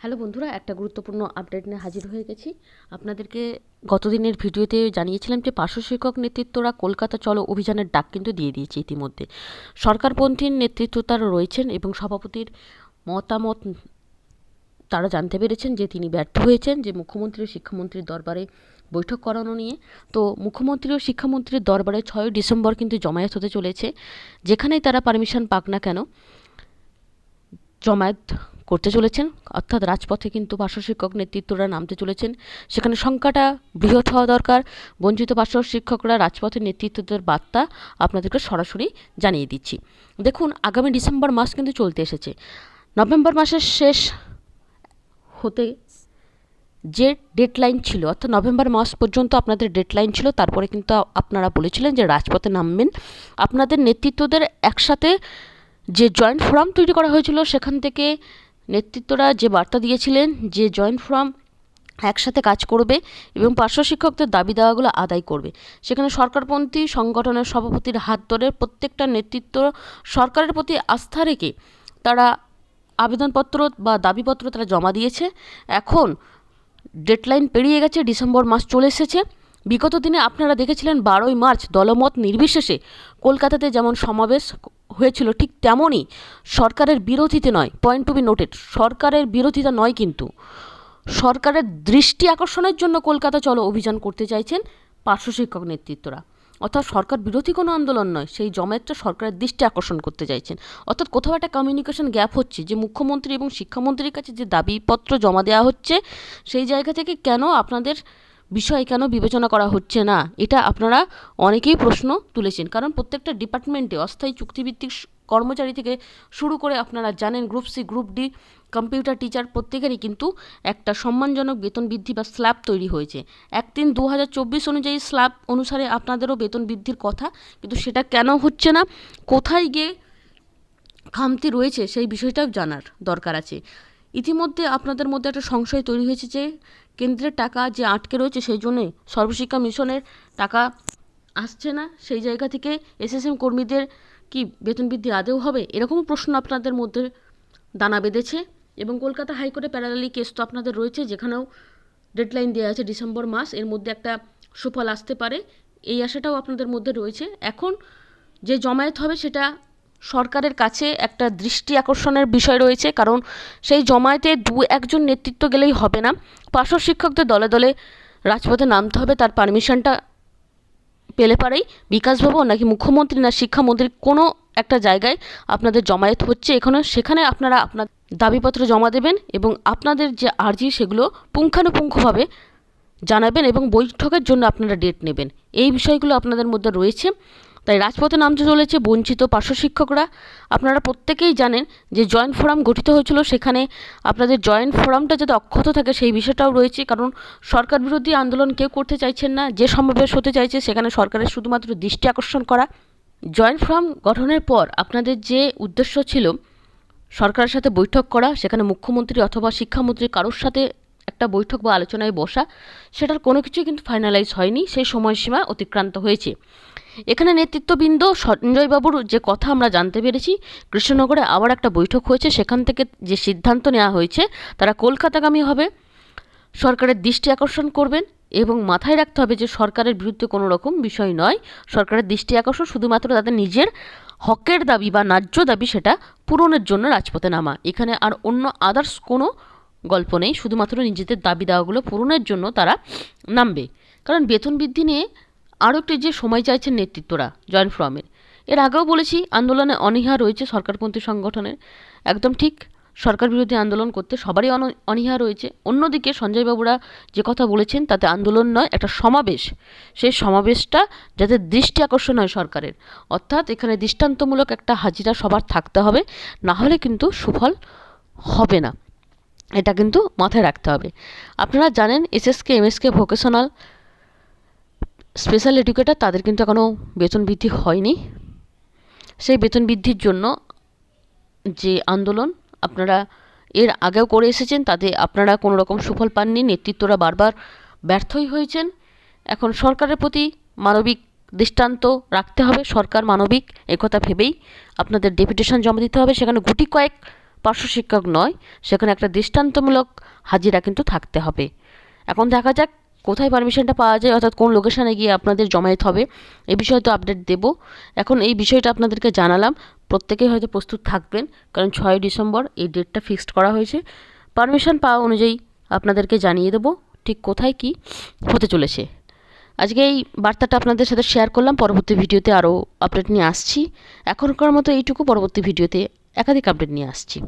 Hello বন্ধুরা, একটা গুরুত্বপূর্ণ আপডেট নিয়ে হাজির হয়ে গেছি। আপনাদেরকে গতদিনের ভিডিওতে জানিয়েছিলাম যে পার্শ্ব শিক্ষক নেতৃত্বরা কলকাতা চলো অভিযানের ডাক কিন্তু দিয়ে দিয়েছে ইতিমধ্যে। সরকারপন্থীর নেতৃত্ব তারা রয়েছেন এবং সভাপতির মতামত তারা জানতে পেরেছেন যে তিনি ব্যর্থ হয়েছেন যে মুখ্যমন্ত্রী ও শিক্ষামন্ত্রীর দরবারে বৈঠক করানো নিয়ে। তো মুখ্যমন্ত্রী ও শিক্ষামন্ত্রীর দরবারে ছয় ডিসেম্বর কিন্তু জমায়েত হতে চলেছে, যেখানেই তারা পারমিশন পাক না কেন, জমায়েত করতে চলেছেন, অর্থাৎ রাজপথে কিন্তু পার্শ্ব শিক্ষক নেতৃত্বরা নামতে চলেছেন। সেখানে সংখ্যাটা বৃহৎ হওয়া দরকার। বঞ্চিত পার্শ্ব শিক্ষকরা রাজপথের নেতৃত্বদের বার্তা আপনাদেরকে সরাসরি জানিয়ে দিচ্ছি। দেখুন, আগামী ডিসেম্বর মাস কিন্তু চলতে এসেছে। নভেম্বর মাসের শেষ হতে যে ডেডলাইন ছিল, অর্থাৎ নভেম্বর মাস পর্যন্ত আপনাদের ডেডলাইন ছিল, তারপরে কিন্তু আপনারা বলেছিলেন যে রাজপথে নামবেন। আপনাদের নেতৃত্বদের একসাথে যে জয়েন্ট ফোরাম তৈরি করা হয়েছিল, সেখান থেকে নেতৃত্বরা যে বার্তা দিয়েছিলেন যে জয়েন্ট ফোরাম একসাথে কাজ করবে এবং পার্শ্ব শিক্ষকদের দাবি দেওয়াগুলো আদায় করবে। সেখানে সরকারপন্থী সংগঠনের সভাপতির হাত ধরে প্রত্যেকটা নেতৃত্ব সরকারের প্রতি আস্থা রেখে তারা আবেদনপত্র বা দাবিপত্র তারা জমা দিয়েছে। এখন ডেডলাইন পেরিয়ে গেছে, ডিসেম্বর মাস চলে এসেছে। বিগত দিনে আপনারা দেখেছিলেন বারোই মার্চ দলমত নির্বিশেষে কলকাতাতে যেমন সমাবেশ হয়েছিল ঠিক তেমনই সরকারের বিরোধিতে নয় পয়েন্ট টু বি নোটেড সরকারের বিরোধিতা নয় কিন্তু। সরকারের দৃষ্টি আকর্ষণের জন্য কলকাতা চলো অভিযান করতে চাইছেন পার্শ্ব শিক্ষক নেতৃত্বরা। অর্থাৎ সরকার বিরোধী কোনো আন্দোলন নয়, সেই জমায়েতটা সরকারের দৃষ্টি আকর্ষণ করতে চাইছেন। অর্থাৎ কোথাও একটা কমিউনিকেশন গ্যাপ হচ্ছে যে মুখ্যমন্ত্রী এবং শিক্ষামন্ত্রীর কাছে যে দাবিপত্র জমা দেওয়া হচ্ছে, সেই জায়গা থেকে কেন আপনাদের বিষয় কেন বিবেচনা করা হচ্ছে না? এটা আপনারা অনেকেই প্রশ্ন তুলেছেন। কারণ প্রত্যেকটা ডিপার্টমেন্টে অস্থায়ী চুক্তিভিত্তিক কর্মচারী থেকে শুরু করে আপনারা জানেন, group C, group D, computer teacher প্রত্যেকেরই কিন্তু একটা সম্মানজনক বেতন বৃদ্ধি বা স্ল্যাব তৈরি হয়েছে। এক তিন দু হাজার চব্বিশ অনুযায়ী স্ল্যাব অনুসারে আপনাদেরও বেতন বৃদ্ধির কথা, কিন্তু সেটা কেন হচ্ছে না? কোথায় গিয়ে খামতি রয়েছে সেই বিষয়টাও জানার দরকার আছে। ইতিমধ্যে আপনাদের মধ্যে একটা সংশয় তৈরি হয়েছে যে কেন্দ্রের টাকা যে আটকে রয়েছে সেই জন্যে সর্বশিক্ষা মিশনের টাকা আসছে না, সেই জায়গা থেকে এসএসএম কর্মীদের কি বেতন বৃদ্ধি আদেও হবে? এরকমও প্রশ্ন আপনাদের মধ্যে দানা বেঁধেছে এবং কলকাতা হাইকোর্টে প্যারালালি কেস তো আপনাদের রয়েছে, যেখানেও ডেডলাইন দেওয়া আছে ডিসেম্বর মাস, এর মধ্যে একটা সুফল আসতে পারে, এই আশাটাও আপনাদের মধ্যে রয়েছে। এখন যে জমায়েত হবে সেটা সরকারের কাছে একটা দৃষ্টি আকর্ষণের বিষয় রয়েছে, কারণ সেই জমায়েতে দু একজন নেতৃত্ব গেলেই হবে না। পার্শ্ব শিক্ষকদের দলে দলে রাজপথে নামতে হবে, তার পারমিশনটা পেলে পারেই। বিকাশভবন নাকি মুখ্যমন্ত্রী না শিক্ষামন্ত্রীর কোনো একটা জায়গায় আপনাদের জমায়েত হচ্ছে এখানে, সেখানে আপনারা আপনার দাবিপত্র জমা দেবেন এবং আপনাদের যে আর্জি সেগুলো পুঙ্খানুপুঙ্খভাবে জানাবেন এবং বৈঠকের জন্য আপনারা ডেট নেবেন। এই বিষয়গুলো আপনাদের মধ্যে রয়েছে। তাই রাজপথে নামতে চলেছে বঞ্চিত পার্শ্ব শিক্ষকরা। আপনারা প্রত্যেকেই জানেন যে জয়েন্ট ফোরাম গঠিত হয়েছিল সেখানে আপনাদের জয়েন্ট ফোরামটা যাতে অক্ষত থাকে সেই বিষয়টাও রয়েছে, কারণ সরকার বিরোধী আন্দোলন কেউ করতে চাইছেন না। যে সমাবেশ হতে চাইছে সেখানে সরকারের শুধুমাত্র দৃষ্টি আকর্ষণ করা। জয়েন্ট ফোরাম গঠনের পর আপনাদের যে উদ্দেশ্য ছিল সরকারের সাথে বৈঠক করা, সেখানে মুখ্যমন্ত্রী অথবা শিক্ষামন্ত্রী কারোর সাথে একটা বৈঠক বা আলোচনায় বসা, সেটার কোনো কিছুই কিন্তু ফাইনালাইজ হয়নি। সেই সময়সীমা অতিক্রান্ত হয়েছে। এখানে নেতৃত্ববৃন্দ সঞ্জয়বাবুর যে কথা আমরা জানতে পেরেছি, কৃষ্ণনগরে আবার একটা বৈঠক হয়েছে, সেখান থেকে যে সিদ্ধান্ত নেওয়া হয়েছে, তারা কলকাতাগামী হবে। সরকারের দৃষ্টি আকর্ষণ করবেন এবং মাথায় রাখতে হবে যে সরকারের বিরুদ্ধে কোনো রকম বিষয় নয়। সরকারের দৃষ্টি আকর্ষণ শুধুমাত্র তাদের নিজের হকের দাবি বা ন্যায্য দাবি সেটা পূরণের জন্য রাজপথে নামা। এখানে আর অন্য আদার্স কোনো গল্প নেই, শুধুমাত্র নিজেদের দাবি দাওয়াগুলো পূরণের জন্য তারা নামবে। কারণ বেতন বৃদ্ধি নিয়ে আরও একটি যে সময় চাইছেন নেতৃত্বরা জয়েন্ট ফোরামের। এর আগেও বলেছি, আন্দোলনে অনীহা রয়েছে সরকারপন্থী সংগঠনের। একদম ঠিক, সরকার বিরোধী আন্দোলন করতে সবারই অনীহা রয়েছে। অন্যদিকে সঞ্জয়বাবুরা যে কথা বলেছেন, তাতে আন্দোলন নয়, একটা সমাবেশ। সেই সমাবেশটা যাতে দৃষ্টি আকর্ষণ হয় সরকারের। অর্থাৎ এখানে দৃষ্টান্তমূলক একটা হাজিরা সবার থাকতে হবে, না হলে কিন্তু সুফল হবে না। এটা কিন্তু মাথায় রাখতে হবে। আপনারা জানেন, SSK, MSK vocational special educator তাদের কিন্তু এখনও বেতন বৃদ্ধি হয়নি। সেই বেতন বৃদ্ধির জন্য যে আন্দোলন আপনারা এর আগেও করে এসেছেন, তাতে আপনারা কোনো রকম সুফল পাননি, নেতৃত্বরা বারবার ব্যর্থই হয়েছেন। এখন সরকারের প্রতি মানবিক দৃষ্টান্ত রাখতে হবে, সরকার মানবিক একথা ভেবেই আপনাদের ডেপুটেশন জমা দিতে হবে। সেখানে গুটি কয়েক পার্শ্ব শিক্ষক নয়, সেখানে একটা দৃষ্টান্তমূলক হাজিরা কিন্তু থাকতে হবে। এখন দেখা যাক কোথায় পারমিশনটা পাওয়া যায়, অর্থাৎ কোন লোকেশানে গিয়ে আপনাদের জমায়েত হবে, এ বিষয়ে তো আপডেট দেব। এখন এই বিষয়টা আপনাদেরকে জানালাম প্রত্যেকেই হয়তো প্রস্তুত থাকবেন, কারণ ছয় ডিসেম্বর, এই ডেটটা ফিক্সড করা হয়েছে। পারমিশন পাওয়া অনুযায়ী আপনাদেরকে জানিয়ে দেবো, ঠিক কোথায় কি হতে চলেছে। আজকে এই বার্তাটা আপনাদের সাথে শেয়ার করলাম, পরবর্তী ভিডিওতে আরও আপডেট নিয়ে আসছি। এখনকার মতো এইটুকু, পরবর্তী ভিডিওতে একাধিক আপডেট নিয়ে আসছি।